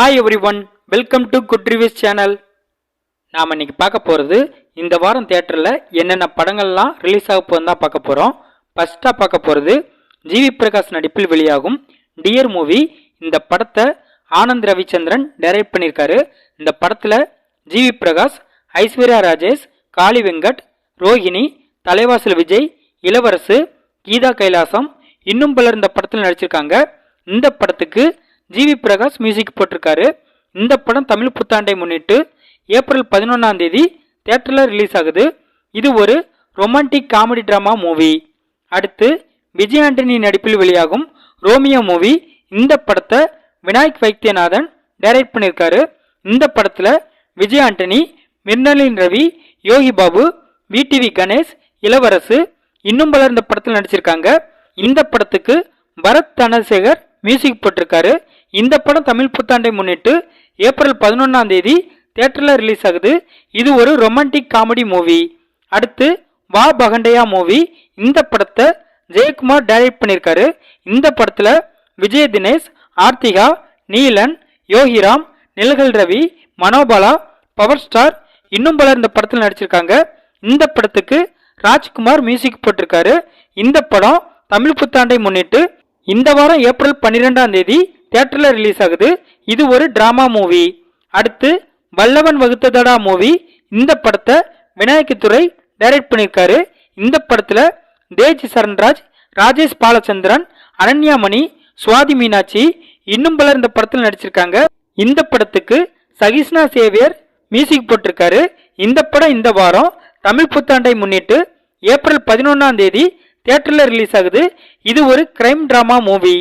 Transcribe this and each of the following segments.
Hi everyone welcome to good reviews channel நாம் இன்னைக்கு பார்க்க போகிறது இந்த வாரம் தேட்டரில் என்னென்ன படங்கள்லாம் ரிலீஸ் ஆக போகுதுன்னு தான் பார்க்க போகிறோம் ஃபஸ்ட்டாக பார்க்க போகிறது ஜிவி பிரகாஷ் நடிப்பில் வெளியாகும் டியர் மூவி இந்த படத்தை ஆனந்த் ரவிச்சந்திரன் டைரக்ட் பண்ணியிருக்காரு. இந்த படத்தில் ஜிவி பிரகாஷ் ஐஸ்வர்யா ராஜேஷ் காளி வெங்கட் ரோஹிணி தலைவாசல் விஜய் இளவரசு கீதா கைலாசம் இன்னும் பலர் இந்த படத்தில் நடிச்சிருக்காங்க. இந்த படத்துக்கு ஜிவி பிரகாஷ் மியூசிக் போட்டிருக்காரு. இந்த படம் தமிழ் புத்தாண்டை முன்னிட்டு ஏப்ரல் பதினொன்றாம் தேதி தேட்டரில் ரிலீஸ் ஆகுது. இது ஒரு ரொமான்டிக் காமெடி ட்ராமா மூவி அடுத்து விஜய் ஆண்டனி நடிப்பில் வெளியாகும் ரோமியோ மூவி இந்த படத்தை விநாயக் வைத்தியநாதன் டைரக்ட் பண்ணியிருக்காரு. இந்த படத்தில் விஜய் ஆண்டனி மிர்னலின் ரவி யோகி பாபு விடிவி கணேஷ் இளவரசு இன்னும் பலர் இந்த படத்தில் நடிச்சிருக்காங்க. இந்த படத்துக்கு பரத் தனசேகர் மியூசிக் போட்டிருக்காரு. இந்த படம் தமிழ் புத்தாண்டை முன்னிட்டு ஏப்ரல் பதினொன்றாம் தேதி தேட்டரில் ரிலீஸ் ஆகுது. இது ஒரு ரொமான்டிக் காமெடி மூவி அடுத்து வா பகண்டையா மூவி இந்த படத்தை ஜெயக்குமார் டைரக்ட் பண்ணியிருக்காரு. இந்த படத்தில் விஜய் தினேஷ் ஆர்த்திகா நீலன் யோகிராம் நிலகல் ரவி மனோபாலா பவர் ஸ்டார் இன்னும் பலர் இந்த படத்தில் நடிச்சிருக்காங்க. இந்த படத்துக்கு ராஜ்குமார் மியூசிக் போட்டிருக்காரு. இந்த படம் தமிழ் புத்தாண்டை முன்னிட்டு இந்த வாரம் ஏப்ரல் பன்னிரெண்டாம் தேதி தியேட்டரில் ரிலீஸ் ஆகுது. இது ஒரு ட்ராமா மூவி அடுத்து வல்லவன் வகுத்ததடா மூவி இந்த படத்தை விநாயகத்துறை டைரக்ட் பண்ணியிருக்காரு. இந்த படத்தில் தேஜ் சரண்ராஜ் ராஜேஷ் பாலச்சந்திரன் அனன்யாமணி சுவாதி மீனாட்சி இன்னும் பலர் இந்த படத்தில் நடிச்சிருக்காங்க. இந்த படத்துக்கு சகிஷ்ணா சேவியர் மியூசிக் போட்டிருக்காரு. இந்த படம் இந்த வாரம் தமிழ் புத்தாண்டை முன்னிட்டு ஏப்ரல் பதினொன்றாம் தேதி தியேட்டரில் ரிலீஸ் ஆகுது. இது ஒரு கிரைம் ட்ராமா மூவி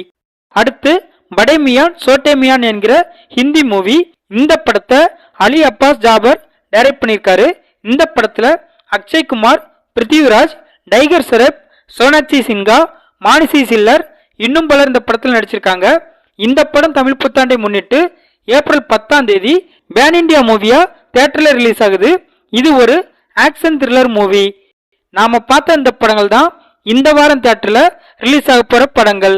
அடுத்து படேமியான் சோட்டேமியான் என்கிற ஹிந்தி மூவி இந்த படத்தை அலி அப்பாஸ் ஜாபர் டைரக்ட் பண்ணியிருக்காரு. இந்த படத்தில் அக்ஷய் குமார் பிருத்திவிராஜ் டைகர் சரப் சோனாட்சி சின்ஹா மானசி சில்லர் இன்னும் பலர் இந்த படத்தில் நடிச்சிருக்காங்க. இந்த படம் தமிழ் புத்தாண்டை முன்னிட்டு ஏப்ரல் பத்தாம் தேதி பேன் இண்டியா மூவியா தியேட்டரில் ரிலீஸ் ஆகுது. இது ஒரு ஆக்ஷன் த்ரில்லர் மூவி நாம பார்த்த இந்த படங்கள் தான் இந்த வாரம் தேட்டரில் ரிலீஸ் ஆக போகிற படங்கள்.